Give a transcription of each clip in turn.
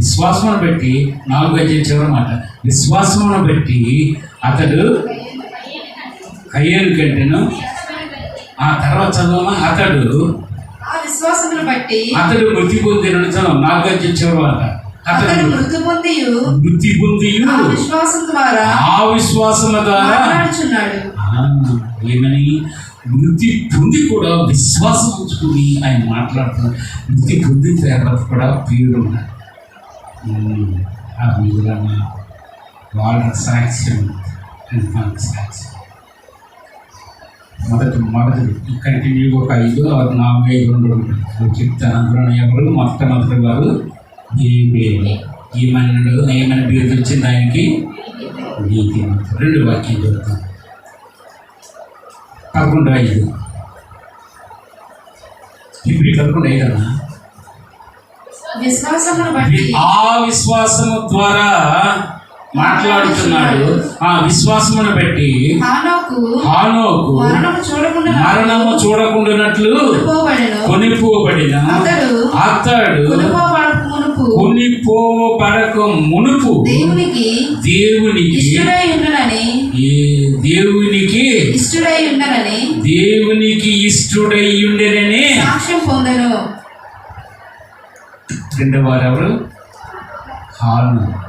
విశ్వాసమును బట్టి నాలుగు అధ్యాయం చివరి మాట. విశ్వాసమును బట్టి అతడు కయ్యేను కంటేను ఆ తర్వాత చదవమా? అతడు విశ్వాసమును బట్టి అతడు మృతి పొందిన చదవం నాలుగు అధ్యాయం అతడు మృతి పొంది పొంది విశ్వాసం ద్వారా ఆ ద్వారా ఏమని? మృతి పొంది కూడా విశ్వాసం ఉంచుకుని ఆయన మాట్లాడుతున్నారు మృతి పొందిన తర్వాత కూడా పేరు ఉన్నారు ఆ వివరణ వాళ్ళ సాక్ష్యం అది మనకు సాక్ష్యం. మొదటి మొదటి కంటిన్యూ ఒక ఐదు ఆరు నాలుగు ఐదు రెండు ఉంటాయి చెప్తాను అందులో ఎవరు? మొట్టమొదటి వారు ఏమేమి ఏమన్నాడు? ఏమని బిరుదు వచ్చింది ఆయనకి? నీతి. రెండు వాక్యం చెప్తాను. పదకొండు ఐదు. ఇప్పుడు పదకొండు ఐదు అన్నా? విశ్వాసమును బట్టి ఆ విశ్వాసము ద్వారా మాట్లాడుతున్నాడు. ఆ విశ్వాసమును బట్టి హానోకు మరణము చూడకుండా చూడకుండానట్లు కొనిపోబడిన. అతడు కొనిపోబడక మునుపు దేవునికి దేవునికి ఇష్టడై ఉండనని ఏ దేవునికి ఇష్టడై ఉండనని దేవునికి ఇష్టడై ఉండేనని సాక్ష్యం పొందెను. రెండవ వారు ఎవరు? హాను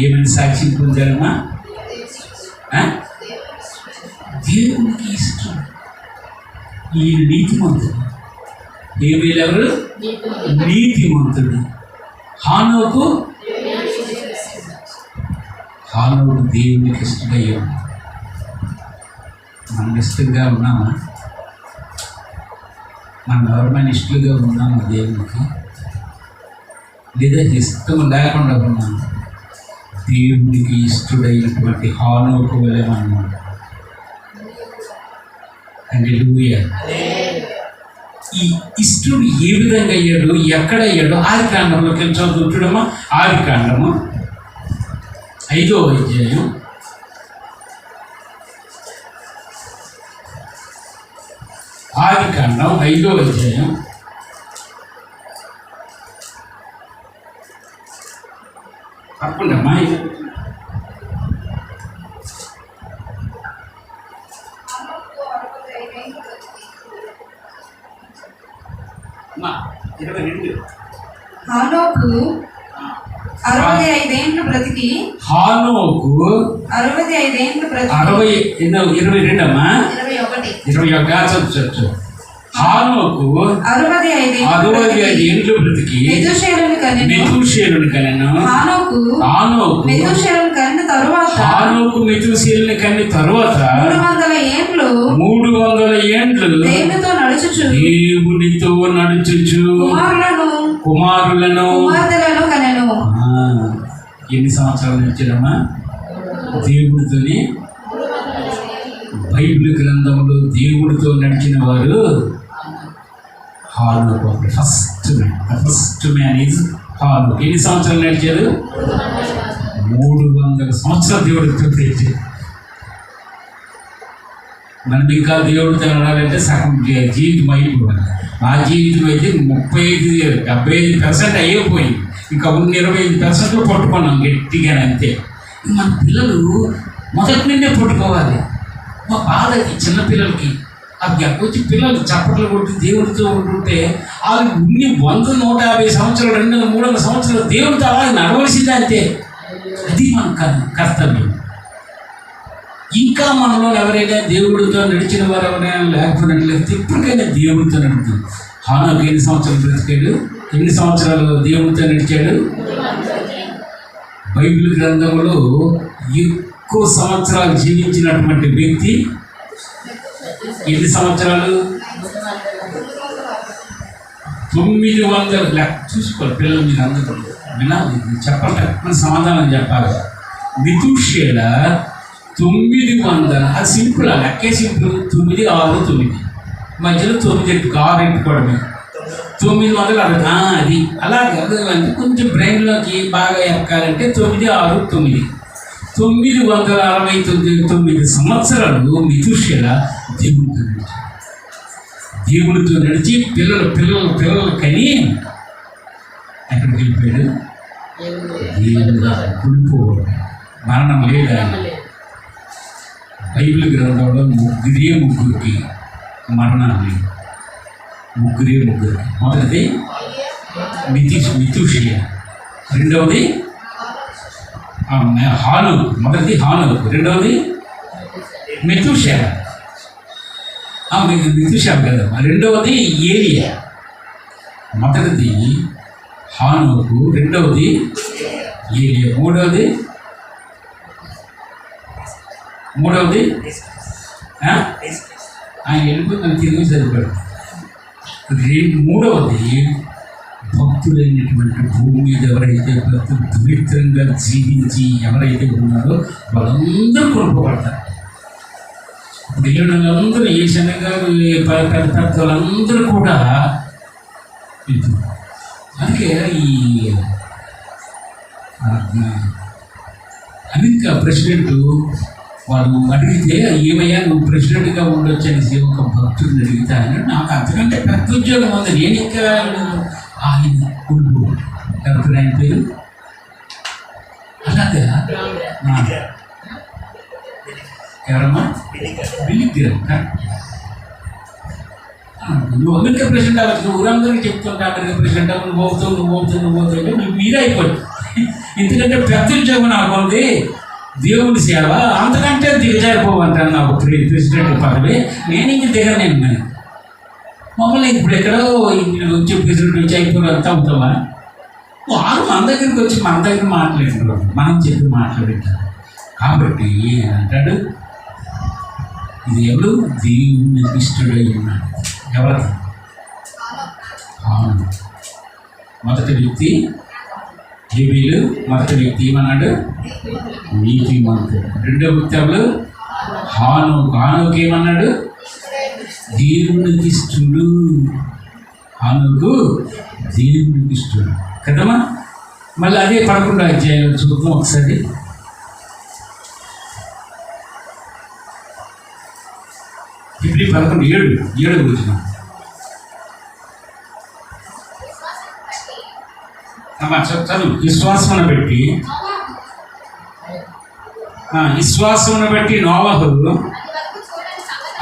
ఏమని సాక్షి పొందారమ్మా దేవునికి ఇష్టం. ఈ నీతిమంతుడు. ఏమి ఎవరు? నీతిమంతుడు. హానుకు? హానుకు దేవునికి ఇష్టమయ్యా మనం ఇష్టంగా ఉన్నామా? మనం గవర్నమెంట్ ఇష్టలుగా ఉన్నామా దేవునికి? లేదా ఇష్టం లేకుండా ఉన్నాను. దేవునికి ఇష్టడైనటువంటి హానుకు వెళ్ళమన్నమాట. అంటే ఈ ఇష్టడు ఏ విధంగా అయ్యాడు? ఎక్కడ అయ్యాడు? ఆది కాండంలోకి కొంచెం చదువుతుడమా ఆది కాండము. ఐదో అధ్యాయం. ఆది కాండం ఐదో అధ్యాయం తప్పకుండా అమ్మా అమ్మా, ఇరవై రెండు. హానోకు అరవై ఐదేండ్లు బ్రతికి. హానోకు అరవై ఐదేండ్లు బ్రతికి. అరవై ఎన్నో ఇరవై రెండు అమ్మా ఇరవై ఒకటి. ఇరవై ఒక హానోకు అరవై ఐదేండ్లు అరవై ఐదు ఏండ్లు బ్రతికి. మెతుషేలుని కనెను. మెతుషేలుని కనెను. హానోకు హానోకు తరువాత హానోకు మెతుషేలుని కన్ని తరువాత మూడు వందల ఏండ్లు మూడు వందల ఏండ్లు దేవునితో నడుచుచు. దేవునితో నడుచుచు. కుమారులను కుమారులను. కుమార్తెలను కనెను. ఎన్ని సంవత్సరాలు నడిచారమ్మా? దేవుడితోని బైబిల్ గ్రంథంలో దేవుడితో నడిచిన వారు hall first man. First man is hall ఎన్ని సంవత్సరాలు నడిచారు? మూడు వందల సంవత్సరాలు దేవుడితో నడిచారు మనం ఇంకా దేవుడితో వెళ్ళాలంటే సగం జీవితం అయిపోయింది ఆ జీవితం అయితే ముప్పై ఐదు డెబ్బై ఐదు పర్సెంట్ అయిపోయింది. ఇంకా ఉన్న ఇరవై ఐదు పర్సెంట్ పట్టుకున్నాం గట్టిగా అంతే. మన పిల్లలు మొదటి నుండే పట్టుకోవాలి. మా బాధకి చిన్నపిల్లలకి అది వచ్చి పిల్లలు చప్పట్లు కొట్టి దేవుడితో ఉంటుంటే వాళ్ళు ఉన్ని వంద నూట యాభై సంవత్సరాలు రెండు వందల మూడు వందల సంవత్సరాలు దేవుడితో అలాగే నడవలసిందే అంతే. అది మన కర్తవ్యం. ఇంకా మనలో ఎవరైనా దేవుడితో నడిచిన వారు ఎవరైనా లేకపోయినట్లయితే ఇప్పటికైనా దేవుడితో నడుపుతుంది హానోకి ఎన్ని సంవత్సరాలు బ్రతికాడు? ఎన్ని సంవత్సరాలు దేవుడితో నడిచాడు? బైబిల్ గ్రంథంలో ఎక్కువ సంవత్సరాలు జీవించినటువంటి వ్యక్తి ఎన్ని సంవత్సరాలు? తొమ్మిది వందల లెక్క చూసుకోవాలి పిల్లలు మీరు అందరూ వినాలి చెప్పండి. మన సమాధానం చెప్పాలి. మితుషేల తొమ్మిది వందల అది సింపుల్ ఆ లెక్కే సింపుల్. తొమ్మిది ఆరు తొమ్మిది. మధ్యలో తొమ్మిది ఎట్టు ఆరు ఎట్టుకోవడమే తొమ్మిది వందల అరవై అది. అలాగే అదే అంటే కొంచెం బ్రెయిన్లోకి బాగా ఎక్కాలంటే తొమ్మిది ఆరు తొమ్మిది. తొమ్మిది వందల అరవై తొమ్మిది తొమ్మిది సంవత్సరాలు మితుషేల దేవుడితో నడిచాడు దేవుడితో నడిచి పిల్లలు పిల్లలు పిల్లలు కని ఎక్కడికి వెళ్ళిపోయాడు దేవుడుగా కుడిపోవడం మరణం లేదా బైబిల్ గ్రంథంలో ముగ్గురే ముగ్గురికి మరణం లేదు ముగ్గురే ముగ్గురికి మొదటిది మితి మితుషియ రెండవది ఆ, హాను మొదటిది హాను రెండవది మితుష మితుష కదా రెండవది ఏలియా మొదటిది హానుకు రెండవది ఏలియా మూడవది మూడవది ఆ? ఆయన వెళ్ళిపోయి తిరిగి చదివాడు రెండు మూడవది భక్తులైనటువంటి భూమి మీద ఎవరైతే భక్తులు పవిత్రంగా జీవించి ఎవరైతే ఉన్నారో వాళ్ళందరూ కొనుక్కోబడతారు దేవుళ్ళందరూ ఏ శనగా పెద్ద పెద్ద వాళ్ళందరూ కూడా. అందుకే ఈ అమెరికా ప్రెసిడెంట్ వాళ్ళు అడిగితే ఏమయ్యా నువ్వు ప్రెసిడెంట్గా ఉండొచ్చు అనేసి ఒక భక్తుడిని అడిగితే ఆయన నాకు అంతకంటే పెద్ద ఉద్యోగం ఉంది నేను ఇంకా ఆయన కొడుకు ఆయన పేరు అలాగా. ఎవరమ్మా బిల్లిగ్గిరం నువ్వు అమెరికా ప్రెసిడెంట్ అవ్వచ్చు నువ్వు ఊరందరికీ చెప్తుంటా అమెరికా ప్రెసిడెంట్ అవ్వు నువ్వు పోతావు నువ్వు పోతావు నువ్వు పోతావు అంటే నువ్వు మీరే అయిపోయి ఎందుకంటే పెద్ద ఉద్యోగం నాకు ఉంది దేవుని సేవ అంతకంటే దిగజారిపోవంటాను నాకు ప్రెసిడెంట్ పదవి. నేను ఇంక దిగలేను నేను మమ్మల్ని ఇప్పుడు ఎక్కడో వచ్చి ప్రెసిడెంట్ వచ్చి అయిపోయి వెళ్తా ఉంటామా? వారు మన దగ్గరికి వచ్చి మన దగ్గర మాట్లాడుతున్నారు మనం చెప్పి మాట్లాడుతారు కాబట్టి అంటాడు? ఇది ఎవరు దేవుని ఇష్టడై ఉన్నాడు. ఎవరు? అవును. మొదటి వ్యక్తి ఏబీలు మొదటి వ్యక్తి ఏమన్నాడు? నీతి రెండో వ్యక్తి ఎవరు? హాను. హానుకి ఏమన్నాడు? దేవునికి ఇష్టడు. హానుకు దేవునికి ఇష్టడు. కదమ్మా? మళ్ళీ అదే పడకుండా అధ్యాయం చూద్దాం ఒకసారి. ఇప్పుడు పదకొండు ఏడు ఏడు వచ్చిన చదువు విశ్వాసమును పెట్టి ఆ, విశ్వాసమును బట్టి నోవహు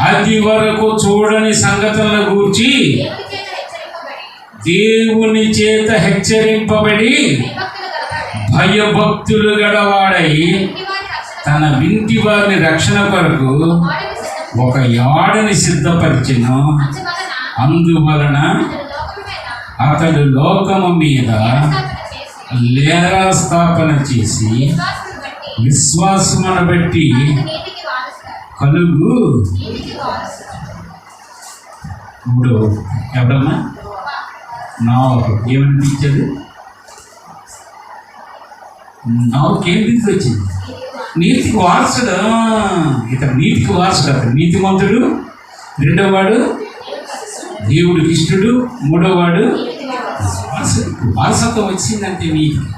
అది వరకు చూడని సంగతులను గూర్చి దేవుని చేత హెచ్చరింపబడి భయభక్తులు గడవాడై తన వింటి వారిని రక్షణ కొరకు ఒక యాడని సిద్ధపరిచిన అందువలన అతడు లోకము మీద లేరా స్థాపన చేసి విశ్వాసమును బట్టి కలుగు. ఇప్పుడు ఎవరమ్మా నా ఏమనిపించదు? నాకు ఏం బిందు వచ్చింది? నీతికి వారసుడు? ఇతను నీతికి వారసుడు? అతను నీతిమంతుడు రెండో వాడు దేవుడికి ఇష్టడు మూడోవాడు వారసుడు వారసత్వం వచ్చిందంటే నీతికి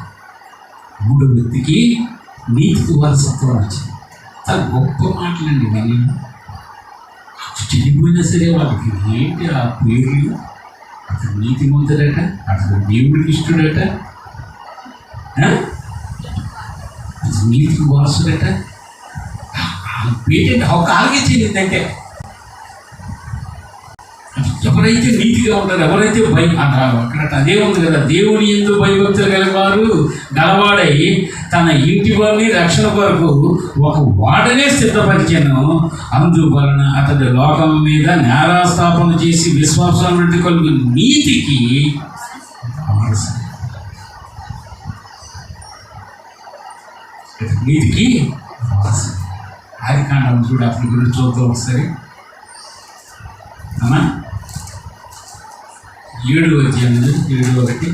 మూడో వ్యక్తికి నీతికి వారసత్వం వచ్చింది. చాలా గొప్ప మాటలండి నేను చనిపోయినా సరే వాళ్ళకి ఏంటి ఆ పేర్లు? అతను నీతిమంతుడట అతను దేవుడికి ఇష్టడట. సంగీతం అతను నీతికి పేటెంట్ ఒక ఆగే చెందిందంటే ఎవరైతే నీతిగా ఉంటారు ఎవరైతే భయ అక్కడ అదే ఉంది కదా దేవుని ఎందు భయభక్తులు గలవారు గలవాడై తన ఇంటి వారిని రక్షణ కొరకు ఒక వాడనే సిద్ధపరిచాను. అందువలన అతడు లోకం మీద నేరాస్థాపన చేసి విశ్వాసం కొలిగిన నీతికి నీతికి వారసు. ఆది కాండం చూడు అతని గురించి చూద్దాం ఒకసారి అమ్మా ఏడు అధ్యాయం ఏడు ఒకటి